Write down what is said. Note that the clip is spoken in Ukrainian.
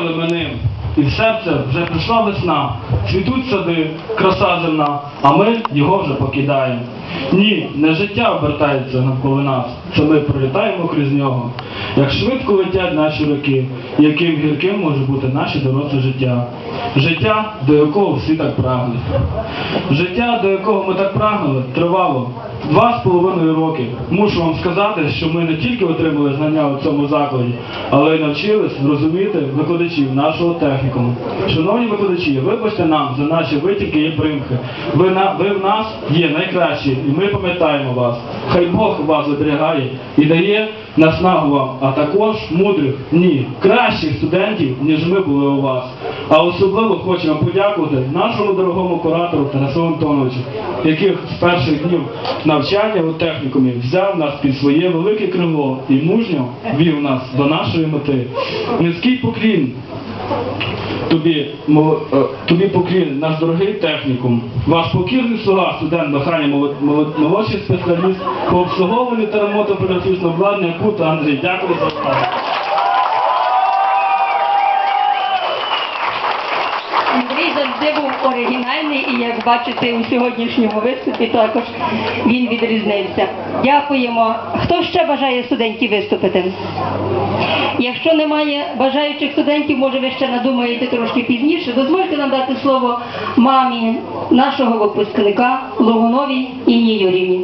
Мене і в серце вже прийшла весна, цвітуть сади, краса земна, а ми його вже покидаємо. Ні, не життя обертається навколо нас, це ми пролітаємо крізь нього. Як швидко летять наші роки, яким гірким може бути наше доросле життя. Життя, до якого всі так прагнуть. Життя, до якого ми так прагнули, тривало два з половиною роки. Мушу вам сказати, що ми не тільки отримали знання у цьому закладі, але й навчились розуміти викладачів нашого технікуму. Шановні викладачі, вибачте нам за наші витівки і примхи. Ви, на, ви в нас є найкращі, і ми пам'ятаємо вас. Хай Бог вас оберігає і дає наснагу вам, а також мудрих, ні, кращих студентів, ніж ми були у вас. А особливо хочемо подякувати нашому дорогому куратору Тарасу Антоновичу, яких з перших днів навчання у технікумі взяв нас під своє велике крило і мужньо вів нас до нашої мети. Низький поклін тобі, е, тобі поклін, наш дорогий технікум, ваш покірний слуга, студент молод- молодший спеціаліст по обслуговуванню та ремонту поліграфічного обладнання Кута Андрій. Дякую за увагу. Андрій завжди був оригінальний і, як бачите, у сьогоднішньому виступі також він відрізнився. Дякуємо. Хто ще бажає студентів виступити? Якщо немає бажаючих студентів, може ви ще надумаєте трошки пізніше. Дозвольте нам дати слово мамі нашого випускника Логуновій Інні Юрівні.